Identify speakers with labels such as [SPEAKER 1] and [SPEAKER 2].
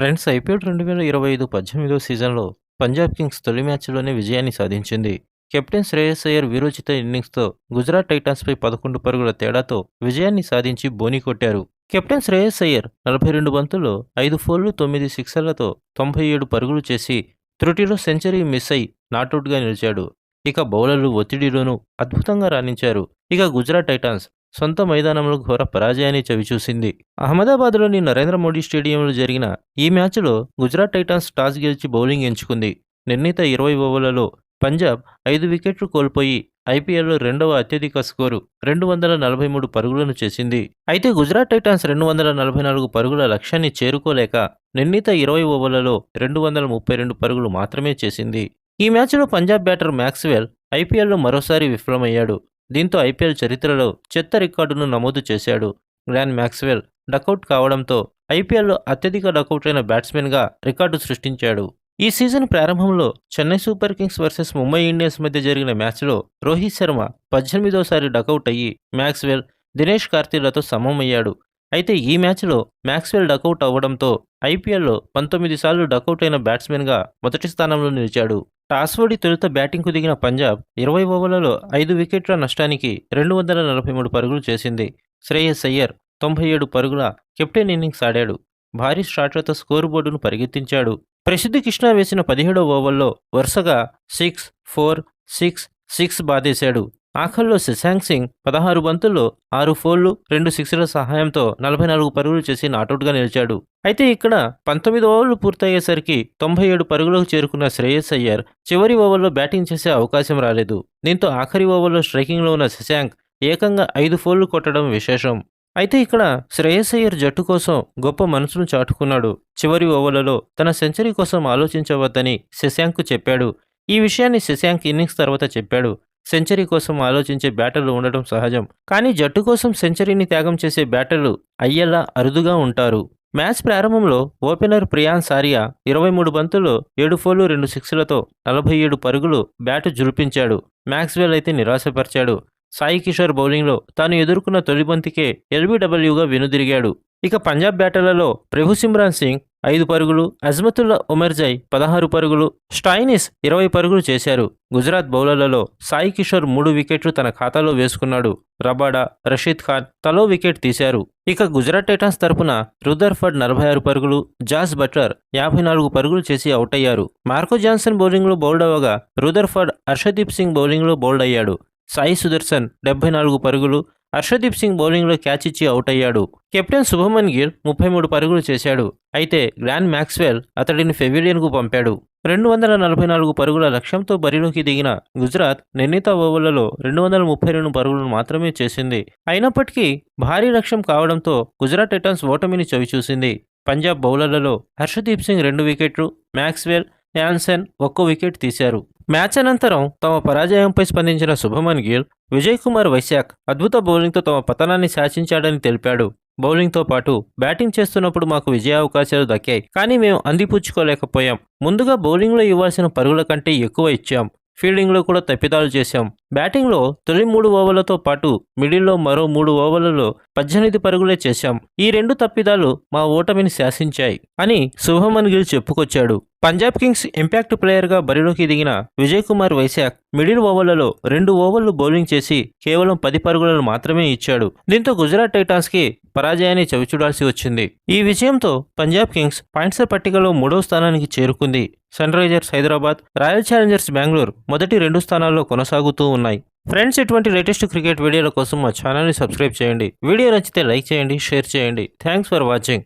[SPEAKER 1] Friends IPL రెండు వేల ఇరవై ఐదు పద్దెనిమిదో సీజన్లో పంజాబ్ కింగ్స్ తొలి మ్యాచ్లోనే విజయాన్ని సాధించింది. కెప్టెన్ శ్రేయస్ అయ్యర్ వీరోచిత ఇన్నింగ్స్తో గుజరాత్ టైటాన్స్పై పదకొండు పరుగుల తేడాతో విజయాన్ని సాధించి బోని కొట్టారు. కెప్టెన్ శ్రేయస్ అయ్యర్ నలభై రెండు బంతుల్లో ఐదు ఫోర్లు తొమ్మిది సిక్సర్లతో తొంభై ఏడు పరుగులు చేసి త్రుటిలో సెంచరీ మిస్ అయి నాటౌట్గా నిలిచాడు. ఇక బౌలర్లు ఒత్తిడిలోనూ అద్భుతంగా రాణించారు. ఇక గుజరాత్ టైటాన్స్ సొంత మైదానంలో ఘోర పరాజయాన్ని చవిచూసింది. అహ్మదాబాద్లోని నరేంద్ర మోడీ స్టేడియంలో జరిగిన ఈ మ్యాచ్లో గుజరాత్ టైటాన్స్ టాస్ గెలిచి బౌలింగ్ ఎంచుకుంది. నిర్ణీత ఇరవై ఓవర్లలో పంజాబ్ ఐదు వికెట్లు కోల్పోయి ఐపీఎల్లో రెండవ అత్యధిక స్కోరు రెండు వందల నలభై మూడు పరుగులను చేసింది. అయితే గుజరాత్ టైటాన్స్ రెండు వందల నలభై నాలుగు పరుగుల లక్ష్యాన్ని చేరుకోలేక నిర్ణీత ఇరవై ఓవర్లలో రెండు వందల ముప్పై రెండు పరుగులు మాత్రమే చేసింది. ఈ మ్యాచ్లో పంజాబ్ బ్యాటర్ మ్యాక్స్వెల్ ఐపీఎల్లో మరోసారి విఫలమయ్యాడు. దీంతో ఐపీఎల్ చరిత్రలో చెత్త రికార్డును నమోదు చేశాడు. గ్లాన్ మ్యాక్స్వెల్ డకౌట్ కావడంతో ఐపీఎల్లో అత్యధిక డకౌట్ అయిన బ్యాట్స్మెన్గా రికార్డు సృష్టించాడు. ఈ సీజన్ ప్రారంభంలో Chennai super kings versus Mumbai Indians మధ్య జరిగిన మ్యాచ్లో రోహిత్ శర్మ పద్దెనిమిదోసారి డకౌట్ అయ్యి మ్యాక్స్వెల్ దినేష్ కార్తీలతో సమమయ్యాడు. అయితే ఈ మ్యాచ్లో మ్యాక్స్వెల్ డకౌట్ అవ్వడంతో ఐపీఎల్లో పంతొమ్మిది సార్లు డకౌట్ అయిన బ్యాట్స్మెన్గా మొదటి స్థానంలో నిలిచాడు. టాస్ ఓడి తొలుత బ్యాటింగ్కు దిగిన పంజాబ్ ఇరవై ఓవర్లలో ఐదు వికెట్ల నష్టానికి రెండు వందల నలభై మూడు పరుగులు చేసింది. శ్రేయస్ అయ్యర్ తొంభై ఏడు పరుగుల కెప్టెన్ ఇన్నింగ్స్ ఆడాడు. భారీ స్టార్ట్లతో స్కోర్ బోర్డును పరిగెత్తించాడు. ప్రసిద్ధి కృష్ణ వేసిన పదిహేడో ఓవర్లో వరుసగా సిక్స్ ఫోర్ సిక్స్ సిక్స్ బాధేశాడు ఆఖర్లో శశాంక్ సింగ్ పదహారు బంతుల్లో ఆరు ఫోర్లు రెండు సిక్స్ల సహాయంతో నలభై నాలుగు పరుగులు చేసి నాటౌట్గా నిలిచాడు. అయితే ఇక్కడ పంతొమ్మిది ఓవర్లు పూర్తయ్యేసరికి తొంభై ఏడు పరుగులకు చేరుకున్న శ్రేయస్ అయ్యర్ చివరి ఓవర్లో బ్యాటింగ్ చేసే అవకాశం రాలేదు. దీంతో ఆఖరి ఓవర్లో స్ట్రైకింగ్లో ఉన్న శశాంక్ ఏకంగా ఐదు ఫోర్లు కొట్టడం విశేషం. అయితే ఇక్కడ శ్రేయస్ అయ్యర్ జట్టు కోసం గొప్ప మనసును చాటుకున్నాడు. చివరి ఓవర్లలో తన సెంచరీ కోసం ఆలోచించవద్దని శశాంక్కు చెప్పాడు. ఈ విషయాన్ని శశాంక్ ఇన్నింగ్స్ తర్వాత చెప్పాడు. సెంచరీ కోసం ఆలోచించే బ్యాటర్లు ఉండటం సహజం. కానీ జట్టు కోసం సెంచరీని త్యాగం చేసే బ్యాటర్లు అయ్యేలా అరుదుగా ఉంటారు. మ్యాచ్ ప్రారంభంలో ఓపెనర్ ప్రియాన్ సారియా ఇరవై మూడు బంతుల్లో ఏడు ఫోర్లు రెండు సిక్స్లతో నలభై ఏడు పరుగులు బ్యాటు జురిపించాడు. మ్యాక్స్వెల్ అయితే నిరాశపరిచాడు. సాయి కిషోర్ బౌలింగ్లో తాను ఎదుర్కొన్న తొలి బంతికే ఎల్బీడబ్ల్యూగా వెనుదిరిగాడు. ఇక పంజాబ్ బ్యాటర్లలో ప్రభు సిమ్రాన్ సింగ్ ఐదు పరుగులు అజ్మతుల్లా ఉమెర్జై పదహారు పరుగులు స్టైనిస్ ఇరవై పరుగులు చేశారు. గుజరాత్ బౌలర్లలో సాయి కిషోర్ మూడు వికెట్లు తన ఖాతాలో వేసుకున్నాడు. రబాడా రషీద్ ఖాన్ తలో వికెట్ తీశారు. ఇక గుజరాత్ టైటాన్స్ తరపున రుదర్ఫర్డ్ నలభై ఆరు పరుగులు జాస్ బట్లర్ యాభై నాలుగు పరుగులు చేసి అవుట్ అయ్యారు. మార్కో జాన్సన్ బౌలింగ్లో బౌల్డ్ అవ్వగా రుదర్ఫర్డ్ హర్షదీప్ సింగ్ బౌలింగ్లో బౌల్డ్ అయ్యాడు. సాయి సుదర్శన్ డెబ్బై నాలుగు పరుగులు హర్షదీప్ సింగ్ బౌలింగ్లో క్యాచ్ ఇచ్చి అవుట్ అయ్యాడు. కెప్టెన్ శుభమన్ గిర్ ముప్పై మూడు పరుగులు చేశాడు. అయితే గ్లాన్ మ్యాక్స్వెల్ అతడిని ఫెవిలియన్కు పంపాడు. రెండు వందల నలభై నాలుగు పరుగుల లక్ష్యంతో బరిలోకి దిగిన గుజరాత్ నిర్ణీత ఓవర్లలో రెండు వందల ముప్పై రెండు పరుగులను మాత్రమే చేసింది. అయినప్పటికీ భారీ లక్ష్యం కావడంతో గుజరాత్ టైటన్స్ ఓటమిని చవిచూసింది. పంజాబ్ బౌలర్లలో హర్షదీప్ సింగ్ రెండు వికెట్లు మ్యాక్స్వెల్ యాన్సెన్ ఒక్కో వికెట్ తీశారు. మ్యాచ్ అనంతరం తమ పరాజయంపై స్పందించిన శుభమన్ గిల్ విజయ్ కుమార్ వైశాఖ్ అద్భుత బౌలింగ్తో తమ పతనాన్ని శాసించాడని తెలిపాడు. బౌలింగ్తో పాటు బ్యాటింగ్ చేస్తున్నప్పుడు మాకు విజయ అవకాశాలు దక్కాయి. కానీ మేము అందిపుచ్చుకోలేకపోయాం. ముందుగా బౌలింగ్లో ఇవ్వాల్సిన పరుగుల కంటే ఎక్కువ ఇచ్చాం. ఫీల్డింగ్లో కూడా తప్పిదాలు చేశాం. బ్యాటింగ్లో తొలి మూడు ఓవర్లతో పాటు మిడిల్లో మరో మూడు ఓవర్లలో పద్దెనిమిది పరుగులే చేశాం. ఈ రెండు తప్పిదాలు మా ఓటమిని శాసించాయి అని శుభమన్ గిల్ చెప్పుకొచ్చాడు. పంజాబ్ కింగ్స్ ఇంపాక్ట్ ప్లేయర్గా బరిలోకి దిగిన విజయ్ కుమార్ వైశాఖ్ మిడిల్ ఓవర్లలో రెండు ఓవర్లు బౌలింగ్ చేసి కేవలం పది పరుగులను మాత్రమే ఇచ్చాడు. దీంతో గుజరాత్ టైటాన్స్కి పరాజయాన్ని చవిచూడాల్సి వచ్చింది. ఈ విజయంతో పంజాబ్ కింగ్స్ పాయింట్స్ పట్టికలో మూడో స్థానానికి చేరుకుంది. Sunrisers Hyderabad royal challengers Bengaluru మొదటి రెండు స్థానాల్లో కొనసాగుతూ ఉన్నాయి. ఫ్రెండ్స్ ఇటువంటి లేటెస్ట్ క్రికెట్ వీడియోల కోసం మా ఛానల్ని సబ్స్క్రైబ్ చేయండి. వీడియో నచ్చితే లైక్ చేయండి షేర్ చేయండి. Thanks for watching.